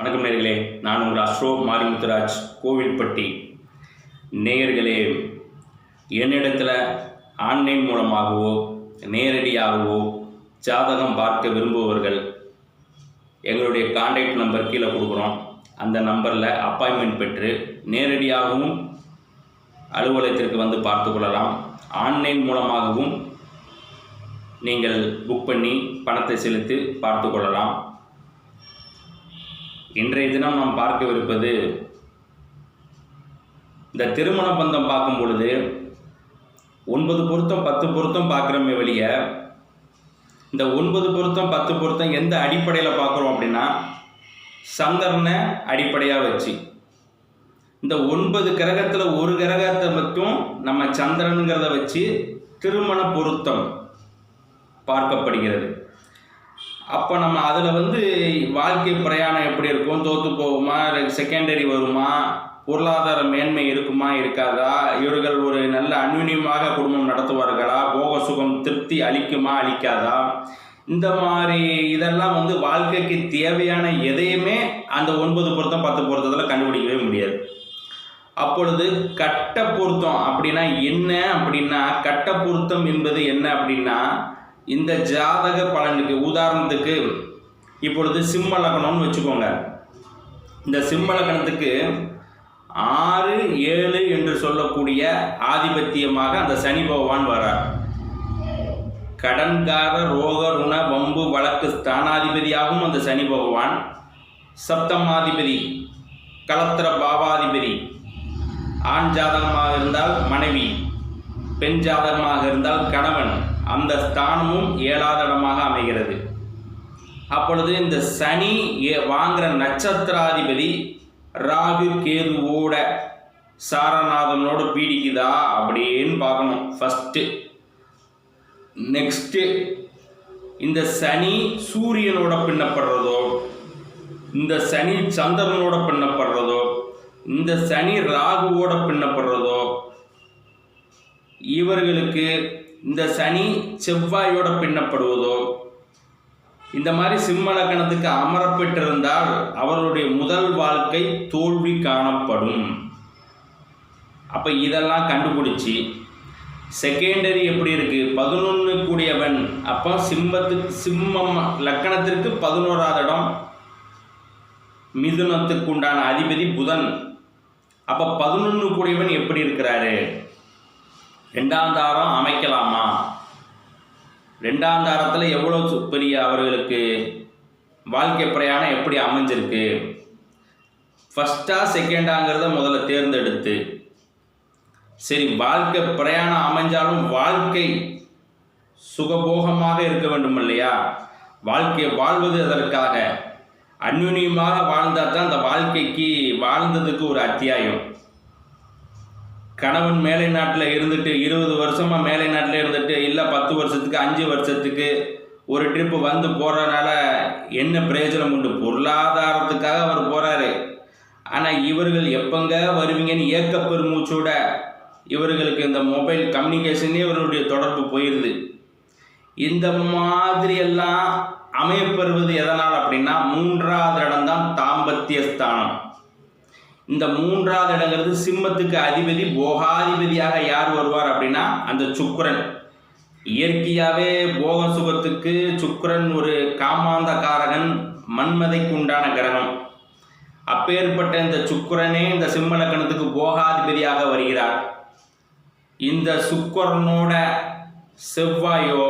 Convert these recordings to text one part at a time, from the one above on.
வணக்கம் நேர்களே நான் உங்கள் அஸ்ரோ மாரிமுத்துராஜ் கோவில்பட்டி. நேயர்களே என்னிடத்தில் ஆன்லைன் மூலமாகவோ நேரடியாகவோ ஜாதகம் பார்க்க விரும்புபவர்கள் எங்களுடைய காண்டாக்ட் நம்பர் கீழே கொடுக்குறோம். அந்த நம்பரில் அப்பாயின்மெண்ட் பெற்று நேரடியாகவும் அலுவலகத்திற்கு வந்து பார்த்து கொள்ளலாம். ஆன்லைன் மூலமாகவும் நீங்கள் புக் பண்ணி பணத்தை செலுத்தி பார்த்து கொள்ளலாம். இன்றைய தினம் நாம் பார்க்கவிருப்பது இந்த திருமண பந்தம் பார்க்கும் பொழுது ஒன்பது பொருத்தம் பத்து பொருத்தம் பார்க்குறோமே வெளிய. இந்த ஒன்பது பொருத்தம் பத்து பொருத்தம் எந்த அடிப்படையில் பார்க்குறோம் அப்படின்னா சந்திரனை அடிப்படையாக வச்சு. இந்த ஒன்பது கிரகத்தில் ஒரு கிரகத்தை மட்டும் நம்ம சந்திரனுங்கிறத வச்சு திருமண பொருத்தம் பார்க்கப்படுகிறது. அப்போ நம்ம அதில் வந்து வாழ்க்கை பிரயாணம் எப்படி இருக்கும்? தோற்று போகுமா? செகண்டரி வருமா? பொருளாதார மேன்மை இருக்குமா? இருக்காதா? இவர்கள் ஒரு நல்ல அந்யுன்யமாக குடும்பம் நடத்துவார்களா? போக சுகம் திருப்தி அளிக்குமா? அளிக்காதா? இந்த மாதிரி இதெல்லாம் வந்து வாழ்க்கைக்கு தேவையான எதையுமே அந்த ஒன்பது பொருத்தம் பத்து பொருத்தத்தில் கண்டுபிடிக்கவே முடியாது. அப்பொழுது கட்ட பொருத்தம் அப்படின்னா என்ன அப்படின்னா கட்ட பொருத்தம் என்பது என்ன அப்படின்னா இந்த ஜாதக பலனுக்கு உதாரணத்துக்கு இப்பொழுது சிம்ம லக்னம்னு வச்சுக்கோங்க. இந்த சிம்ம லக்னத்துக்கு ஆறு ஏழு என்று சொல்லக்கூடிய ஆதிபத்தியமாக அந்த சனி பகவான் வரார் கடன்கார ரோக ருண வம்பு வழக்கு ஸ்தானாதிபதியாகவும் அந்த சனி பகவான். சப்தமாதிபதி கலத்திர பாவாதிபதி. ஆண் ஜாதகமாக இருந்தால் மனைவி பெண் ஜாதகமாக இருந்தால் கணவன். அந்த ஸ்தானமும் ஏழாத இடமாக அமைகிறது. அப்பொழுது இந்த சனி ஏ- வாங்குற நட்சத்திராதிபதி ராகு கேதுவோட சாரநாதனோடு பீடிக்குதா அப்படின்னு பார்க்கணும் ஃபஸ்ட்டு நெக்ஸ்ட்டு இந்த சனி சூரியனோட பின்னப்படுறதோ இந்த சனி சந்திரனோட பின்னப்படுறதோ இந்த சனி ராகுவோட பின்னப்படுறதோ இவர்களுக்கு இந்த சனி செவ்வாயோட பின்னப்படுவதோ இந்த மாதிரி சிம்ம லக்கணத்துக்கு அமரப்பெற்றிருந்தால் அவர்களுடைய முதல் வாழ்க்கை தோல்வி காணப்படும். அப்போ இதெல்லாம் கண்டுபிடிச்சி செகண்டரி எப்படி இருக்கு? பதினொன்று கூடியவன் அப்போ சிம்மத்துக்கு சிம்மம் லக்கணத்திற்கு பதினோராவது இடம். மிதுனத்துக்கு உண்டான அதிபதி புதன். அப்போ பதினொன்று கூடியவன் எப்படி இருக்கிறாரு? ரெண்டாம் தாரம் அமைக்கலாமா? ரெண்டாம் தாரத்தில் எவ்வளோ பெரிய அவர்களுக்கு வாழ்க்கை பிரயாணம் எப்படி அமைஞ்சிருக்கு? ஃபஸ்ட்டா செகண்டாங்கிறத முதல்ல தேர்ந்தெடுத்து சரி வாழ்க்கை பிரயாணம் அமைஞ்சாலும் வாழ்க்கை சுகபோகமாக இருக்க வேண்டும் இல்லையா? வாழ்க்கையை வாழ்வது அதற்காக அந்யுன்யமாக வாழ்ந்தால் தான் அந்த வாழ்க்கைக்கு வாழ்ந்ததுக்கு ஒரு அத்தியாயம். கணவன் மேலை நாட்டில் இருந்துட்டு இருபது வருஷமாக மேலை நாட்டில் இருந்துட்டு இல்லை பத்து வருஷத்துக்கு அஞ்சு வருஷத்துக்கு ஒரு ட்ரிப்பு வந்து போகிறனால என்ன பிரயோஜனம் உண்டு? பொருளாதாரத்துக்காக அவர் போகிறாரு ஆனால் இவர்கள் எப்பங்க வருவீங்கன்னு ஏக்க பெருமூச்சோட இவர்களுக்கு இந்த மொபைல் கம்யூனிகேஷனே இவர்களுடைய தொடர்பு போயிடுது இந்த மாதிரி எல்லாம் அமையப்பெறுவது எதனால் அப்படின்னா மூன்றாவது இடம்தான் தாம்பத்திய ஸ்தானம். இந்த மூன்றாவது இடங்கிறது சிம்மத்துக்கு அதிபதி போகாதிபதியாக யார் வருவார் அப்படின்னா அந்த சுக்கிரன். இயற்கையாகவே போக சுகத்துக்கு சுக்கிரன் ஒரு காமாந்த காரகன் மன்மதைக்கு உண்டான கிரகம். அப்பேற்பட்ட இந்த சுக்கிரனே இந்த சிம்ம லக்கணத்துக்கு போகாதிபதியாக வருகிறார். இந்த சுக்கரனோட செவ்வாயோ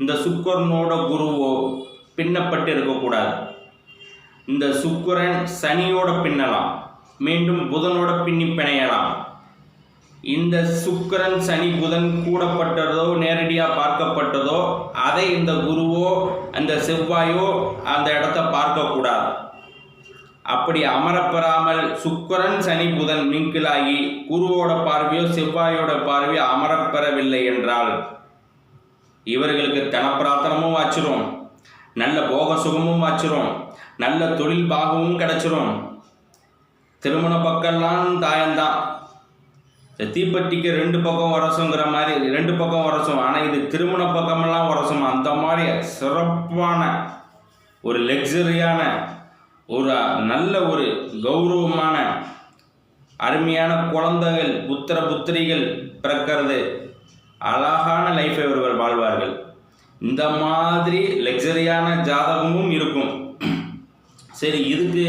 இந்த சுக்கரனோட குருவோ பின்னப்பட்டு இருக்கக்கூடாது. இந்த சுக்கரன் சனியோட பின்னலாம். மீண்டும் புதனோட பின்னி பிணையலாம். இந்த சுக்கரன் சனி புதன் கூடப்பட்டதோ நேரடியாக பார்க்கப்பட்டதோ அதை இந்த குருவோ அந்த செவ்வாயோ அந்த இடத்த பார்க்கக்கூடாது. அப்படி அமரப்பெறாமல் சுக்கரன் சனி புதன் மிங்கிலாகி குருவோட பார்வையோ செவ்வாயோட பார்வையோ அமரப்பெறவில்லை என்றால் இவர்களுக்கு தனப்பிரார்த்தனமும் வாச்சிரும் நல்ல போக சுகமும் வாச்சிரும் நல்ல தொழில் பாகமும் கிடைச்சிரும். திருமண பக்கம்லாம் தாயம்தான் இந்த தீப்பெட்டிக்கு ரெண்டு பக்கம் உரசுங்கிற மாதிரி ரெண்டு பக்கம் உரசும். ஆனால் இது திருமண பக்கமெல்லாம் உரசும்? அந்த மாதிரி சிறப்பான ஒரு லக்ஸரியான ஒரு நல்ல ஒரு கௌரவமான அருமையான குழந்தைகள் புத்திர புத்திரிகள் பிறக்கிறது. அழகான லைஃப்பை இவர்கள் வாழ்வார்கள். இந்த மாதிரி லக்ஸரியான ஜாதகமும் இருக்கும். சரி இதுக்கு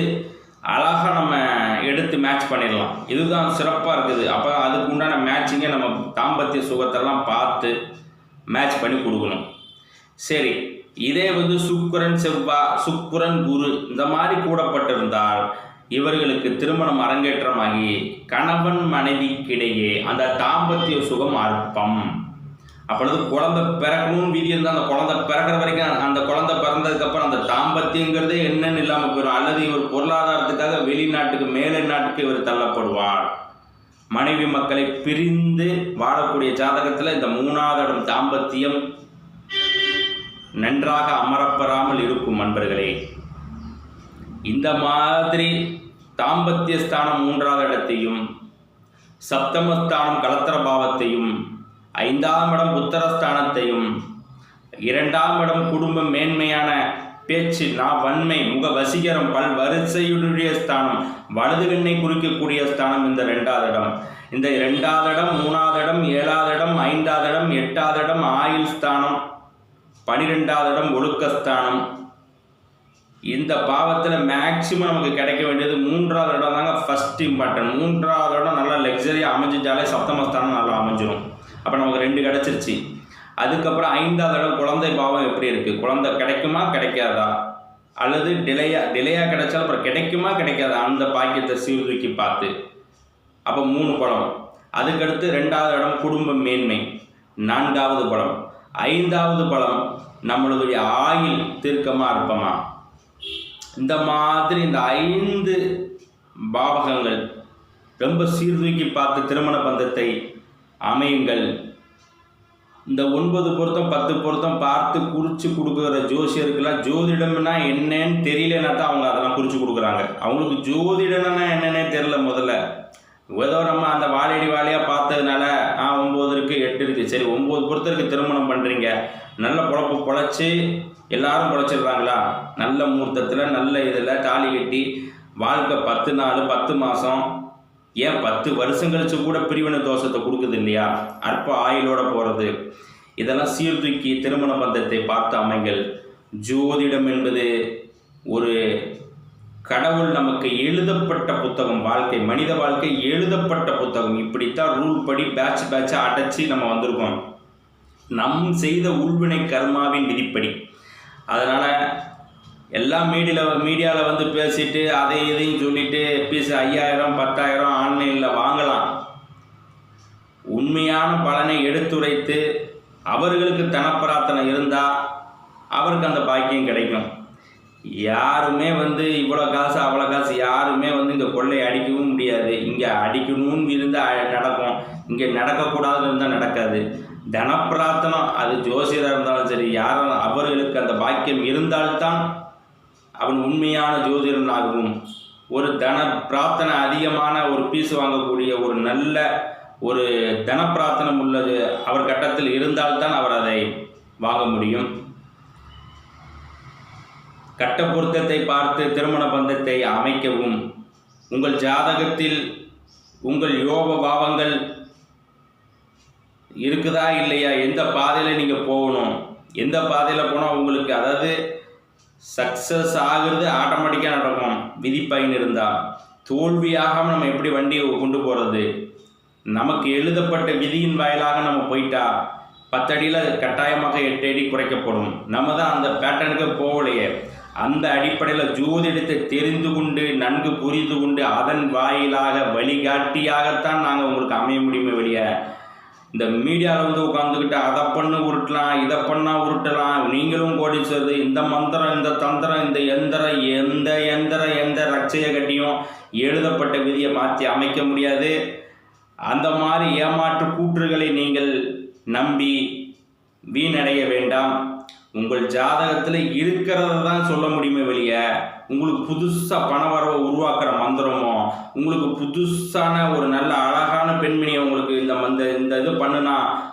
அழகாக நம்ம எடுத்து மேட்ச் பண்ணிடலாம். இதுதான் சிறப்பாக இருக்குது. அப்போ அதுக்கு உண்டான மேட்சிங்கை நம்ம தாம்பத்திய சுகத்தெல்லாம் பார்த்து மேட்ச் பண்ணி கொடுக்கணும். சரி இதே வந்து சுக்குரன் செவ்வா சுக்குரன் குரு இந்த மாதிரி கூடப்பட்டிருந்தால் இவர்களுக்கு திருமணம் அரங்கேற்றமாகி கணவன் மனைவிக்கிடையே அந்த தாம்பத்திய சுகம் அற்பம். அப்பொழுது குழந்தை பிறக்கணும்னு விதி இருந்தால் அந்த குழந்தை பிறக்கிற வரைக்கும் அந்த குழந்தை பிறந்ததுக்கப்புறம் அந்த தாம்பத்தியங்கிறதே என்னன்னு இல்லாமல் போயிடும் அல்லது இவர் பொருளாதாரத்துக்காக வெளிநாட்டுக்கு மேலை நாட்டுக்கு இவர் தள்ளப்படுவார். மனைவி மக்களை பிரிந்து வாழக்கூடிய ஜாதகத்தில் இந்த மூணாவது இடம் தாம்பத்தியம் நன்றாக அமரப்பெறாமல் இருக்கும் நண்பர்களே இந்த மாதிரி தாம்பத்திய ஸ்தானம் மூன்றாவது இடத்தையும் சப்தமஸ்தானம் கலத்திர பாவத்தையும் ஐந்தாம் இடம் புத்தரஸ்தானத்தையும் இரண்டாம் இடம் குடும்ப மேன்மையான பேச்சு நா வன்மை முக வசீகரம் பல் வரிசையுடைய ஸ்தானம் வலது கண்ணை குறிக்கக்கூடிய ஸ்தானம் இந்த ரெண்டாவது இடம். இந்த ரெண்டாவது இடம் மூணாவது இடம் ஏழாவது இடம் ஐந்தாவது இடம் எட்டாவது இடம் ஆயுள் ஸ்தானம் பனிரெண்டாவது இடம் ஒழுக்கஸ்தானம் இந்த பாவத்தில் மேக்சிமம் நமக்கு கிடைக்க வேண்டியது மூன்றாவது இடம் தாங்க ஃபஸ்ட் இம்பார்ட்டன்ட் மூன்றாவது இடம் நல்லா லக்ஸரியாக அமைஞ்சிட்டாலே சப்தமஸ்தானம் நல்லா அமைஞ்சிடும் அப்போ நமக்கு ரெண்டு கிடச்சிருச்சு. அதுக்கப்புறம் ஐந்தாவது இடம் குழந்தை பாவம் எப்படி இருக்குது குழந்தை கிடைக்குமா கிடைக்காதா? அல்லது டிலேயா டிலேயாக கிடைச்சாலும் அப்புறம் கிடைக்குமா கிடைக்காதா? அந்த பாக்கியத்தை சீர்தூக்கி பார்த்து. அப்போ மூணு படம். அதுக்கடுத்து ரெண்டாவது இடம் குடும்ப மேன்மை. நான்காவது படம். ஐந்தாவது படம் நம்மளுடைய ஆயில் தீர்க்கமாக இருப்போமா இந்த மாதிரி இந்த ஐந்து பாவகங்கள் ரொம்ப சீர்தூக்கி பார்த்து திருமண பந்தத்தை அமையுங்கள். இந்த ஒன்பது பொருத்தம் பத்து பொருத்தம் பார்த்து குறித்து கொடுக்குற ஜோசியருக்கெல்லாம் ஜோதிடம்னா என்னன்னு தெரியலனா தான் அவங்க அதெல்லாம் குறித்து கொடுக்குறாங்க. அவங்களுக்கு ஜோதிடம்னா என்னன்னே தெரில முதல்ல. ஏதோ நம்ம அந்த வாழையடி வாழையாக பார்த்ததுனால ஆ ஒம்பது இருக்குது எட்டு இருக்குது சரி ஒம்பது பொருத்தருக்கு திருமணம் பண்ணுறீங்க நல்ல பொழப்பு பொழைச்சி எல்லாரும் பொழைச்சிடுறாங்களா? நல்ல முகூர்த்தத்தில் நல்ல இதில் தாலி கட்டி வாழ்க்கை பத்து நாள் பத்து மாதம் ஏன் பத்து வருஷம் கழிச்சு கூட பிரிவினை தோஷத்தை கொடுக்குது இல்லையா? அற்ப ஆயுளோட போகிறது இதெல்லாம் சீர்தூக்கி திருமண பந்தத்தை பார்த்த அமைங்கள் ஜோதிடம் என்பது ஒரு கடவுள் நமக்கு எழுதப்பட்ட புத்தகம் வாழ்க்கை மனித வாழ்க்கை எழுதப்பட்ட புத்தகம். இப்படித்தான் ரூல் படி பேட்ச் பேட்சாக அடைச்சி நம்ம வந்திருக்கோம். நம் செய்த உள்வினை கர்மாவின் விதிப்படி. அதனால் எல்லாம் மீடியாவில் மீடியாவில் வந்து பேசிட்டு அதை இதையும் சொல்லிட்டு பீஸ் ஐயாயிரம் பத்தாயிரம் ஆன்லைனில் வாங்கலாம். உண்மையான பலனை எடுத்துரைத்து அவர்களுக்கு தனப்பிரார்த்தனை இருந்தால் அவருக்கு அந்த பாக்கியம் கிடைக்கும். யாருமே வந்து இவ்வளோ காசு அவ்வளோ காசு யாருமே வந்து இங்கே கொள்ளை அடிக்கவும் முடியாது. இங்கே அடிக்கணும்னு இருந்தால் நடக்கும். இங்கே நடக்கக்கூடாதுன்னு இருந்தால் நடக்காது. தனப்பிரார்த்தனம் அது ஜோசியராக இருந்தாலும் சரி யாரும் அவர்களுக்கு அந்த பாக்கியம் இருந்தால்தான் அவன் உண்மையான ஜோதிடனாகவும் ஒரு தன பிரார்த்தனை அதிகமான ஒரு பீஸ் வாங்கக்கூடிய ஒரு நல்ல ஒரு தன பிரார்த்தனம் உள்ளது. அவர் கட்டத்தில் இருந்தால்தான் அவர் அதை வாங்க முடியும். கட்ட பொருத்தத்தை பார்த்து திருமண பந்தத்தை அமைக்கவும். உங்கள் ஜாதகத்தில் உங்கள் யோக பாவங்கள் இருக்குதா இல்லையா? எந்த பாதையில் நீங்கள் போகணும்? எந்த பாதையில் போனால் உங்களுக்கு அதாவது சக்ஸஸ் ஆகுறது ஆட்டோமேட்டிக்காக நடக்கும். விதிப்பயன் இருந்தால் தோல்வியாகாமல் நம்ம எப்படி வண்டியை கொண்டு போகிறது நமக்கு எழுதப்பட்ட விதியின் வாயிலாக நம்ம போயிட்டா பத்தடியில் கட்டாயமாக எட்டு அடி குறைக்கப்படும். நம்ம தான் அந்த பேட்டர்னுக்கு போகலையே. அந்த அடிப்படையில் ஜோதிடத்தை தெரிந்து கொண்டு நன்கு புரிந்து கொண்டு அதன் வாயிலாக வழிகாட்டியாகத்தான் நாங்கள் உங்களுக்கு அமைய முடியுமே வெளியே இந்த மீடியாவில் வந்து உட்காந்துக்கிட்டு அதை பண்ணு உருட்டலாம் இதை பண்ணால் உருட்டலாம். நீங்களும் கோடிச்சது இந்த மந்திரம் இந்த தந்திரம் இந்த எந்திரம் எந்த எந்திரம் எந்த ரட்சையை கட்டியும் எழுதப்பட்ட விதியை மாற்றி அமைக்க முடியாது. அந்த மாதிரி ஏமாற்று கூற்றுகளை நீங்கள் நம்பி வீணடைய வேண்டாம். உங்கள் ஜாதகத்தில் இருக்கிறத தான் சொல்ல முடியுமே வெளிய. உங்களுக்கு புதுசாக பண வரவை உருவாக்குற மந்திரமோ உங்களுக்கு புதுசான ஒரு நல்ல அழக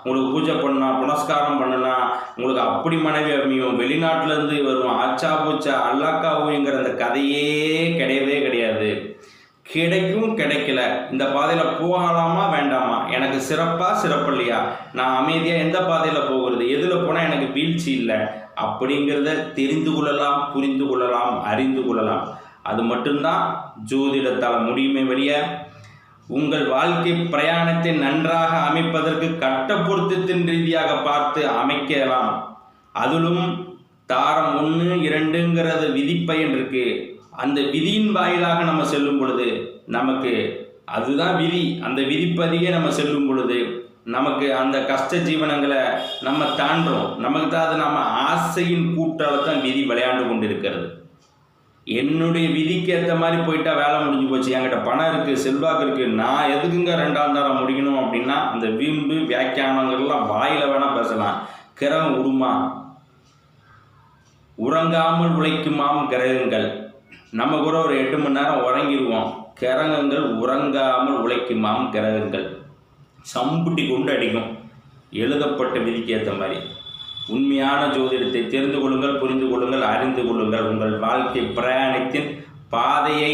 உங்களுக்கு பூஜை பண்ணா புனஸ்காரம் பண்ணுனா உங்களுக்கு அப்படி மனைவி அமையும். வெளிநாட்டுல இருந்து வரும் ஆச்சா பூச்சா அல்லாக்காவுங்கிற அந்த கதையே கிடையவே கிடையாது. கிடைக்கும் கிடைக்கல. இந்த பாதையில் போகலாமா வேண்டாமா? எனக்கு சிறப்பா சிறப்பு இல்லையா நான் அமைதியாக எந்த பாதையில் போகிறது? எதில் போனால் எனக்கு வீழ்ச்சி இல்லை. அப்படிங்கிறத தெரிந்து கொள்ளலாம் புரிந்து கொள்ளலாம் அறிந்து கொள்ளலாம். அது மட்டும்தான் ஜோதிடத்தால் முடியுமே வெளிய உங்கள் வாழ்க்கை பிரயாணத்தை நன்றாக அமைப்பதற்கு கட்ட பொருத்தத்தின் ரீதியாக பார்த்து அமைக்கலாம். அதிலும் தாரம் ஒன்று இரண்டுங்கிறது விதிப்பயன் இருக்கு. அந்த விதியின் வாயிலாக நம்ம செல்லும் பொழுது நமக்கு அதுதான் விதி. அந்த விதிப்பதியே நம்ம செல்லும் பொழுது நமக்கு அந்த கஷ்ட ஜீவனங்களை நம்ம தாண்டுறோம் நமக்கு தான் அது நம்ம ஆசையின் கூட்டால தான் விதி விளையாண்டு கொண்டு இருக்கிறது என்னுடைய விதிக்கு ஏற்ற மாதிரி போயிட்டா வேலை முடிஞ்சு போச்சு. என்கிட்ட பணம் இருக்குது செல்வாக்கு இருக்குது நான் எதுக்குங்க ரெண்டாம் தரம் முடிக்கணும் அப்படின்னா அந்த வீம்பு வியாக்கியானங்கள்லாம் வாயில் வேணால் பேசலாம். கிரகம் உருமா உறங்காமல் உழைக்குமாம் கிரகங்கள். நம்ம கூட ஒரு எட்டு மணி நேரம் உறங்கிடுவோம் கிரகங்கள் உறங்காமல் உழைக்குமாம் கிரகங்கள். சம்புட்டி கொண்டு அடிக்கும். எழுதப்பட்ட விதிக்கு ஏற்ற மாதிரி. உண்மையான ஜோதிடத்தை தெரிந்து கொள்ளுங்கள் புரிந்து கொள்ளுங்கள் அறிந்து கொள்ளுங்கள். உங்கள் வாழ்க்கை பிரயாணத்தின் பாதையை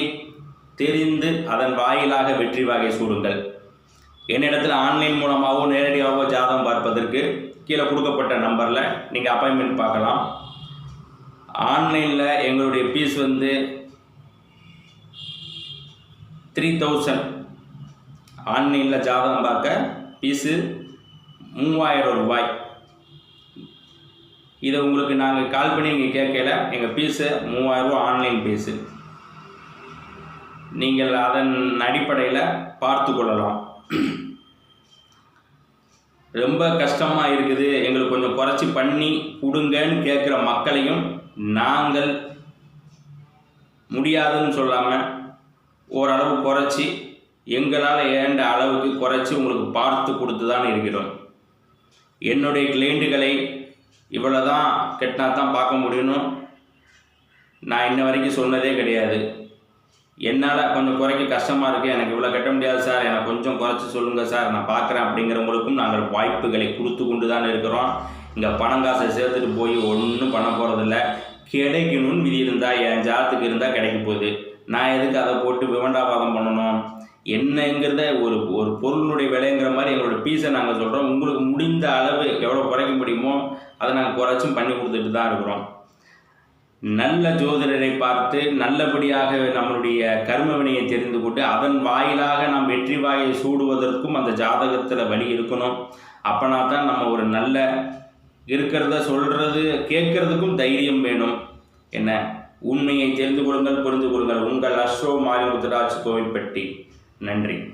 தெரிந்து அதன் வாயிலாக வெற்றி வகை சூடுங்கள். என்னிடத்தில் ஆன்லைன் மூலமாகவோ நேரடியாகவோ ஜாதகம் பார்ப்பதற்கு கீழே கொடுக்கப்பட்ட நம்பரில் நீங்கள் அப்பாயின்மெண்ட் பார்க்கலாம். ஆன்லைனில் எங்களுடைய ஃபீஸ் வந்து த்ரீ தௌசண்ட் ஆன்லைனில் ஜாதகம் பார்க்க ஃபீஸு மூவாயிரம் ரூபாய். இதை உங்களுக்கு நாங்கள் கால் பண்ணி நீங்கள் கேட்கல. எங்கள் ஃபீஸு மூவாயிரரூவா ஆன்லைன் ஃபீஸு நீங்கள் அதன் அடிப்படையில் பார்த்து கொள்ளலாம். ரொம்ப கஷ்டமாக இருக்குது. எங்களுக்கு கொஞ்சம் குறைச்சி பண்ணி கொடுங்கன்னு கேட்குற மக்களையும் நாங்கள் முடியாதுன்னு சொல்லாமல் ஓரளவு குறைச்சி எங்களால் ஏண்ட அளவுக்கு குறைச்சி உங்களுக்கு பார்த்து கொடுத்து தான் இருக்கிறோம். என்னுடைய கிளைண்டுகளை இவ்வளோ தான் கெட்டினா தான் பார்க்க முடியணும் நான் இன்ன வரைக்கும் சொன்னதே கிடையாது. என்னால் கொஞ்சம் குறைக்க கஷ்டமாக இருக்குது எனக்கு இவ்வளோ கட்ட முடியாது சார். எனக்கு கொஞ்சம் குறைச்சி சொல்லுங்கள் சார். நான் பார்க்குறேன் அப்படிங்கிறவங்களுக்கும் நாங்கள் வாய்ப்புகளை கொடுத்து கொண்டு தான் இருக்கிறோம். இங்கே பணம் காசை சேர்த்துட்டு போய் ஒன்றும் பண்ண போகிறதில்ல கிடைக்கணும்னு விதி இருந்தால் என் ஜாத்துக்கு இருந்தால் கிடைக்க போகுது. நான் எதுக்கு அதை போட்டு விவண்டாபாதம் பண்ணணும்? என்னங்கிறத ஒரு ஒரு பொருளுடைய விலைங்கிற மாதிரி எங்களோட பீஸை நாங்கள் சொல்கிறோம் உங்களுக்கு முடிந்த அளவு எவ்வளோ குறைக்க முடியுமோ அதை நாங்கள் குறைச்சும் பண்ணி கொடுத்துட்டு தான் இருக்கிறோம். நல்ல ஜோதிடரை பார்த்து நல்லபடியாக நம்மளுடைய கர்ம வினையை தெரிந்து கொண்டு அதன் வாயிலாக நாம் வெற்றி வாயை சூடுவதற்கும் அந்த ஜாதகத்தில் வழி இருக்கணும். அப்போனா தான் நம்ம ஒரு நல்ல இருக்கிறத சொல்கிறது கேட்கறதுக்கும் தைரியம் வேணும். என்ன? உண்மையை தெரிந்து கொள்ளுங்கள் புரிந்து கொள்ளுங்கள். உங்கள் அஸ்ரோ மாரிமுத்துராஜ் கோவில்பட்டி. நன்றி.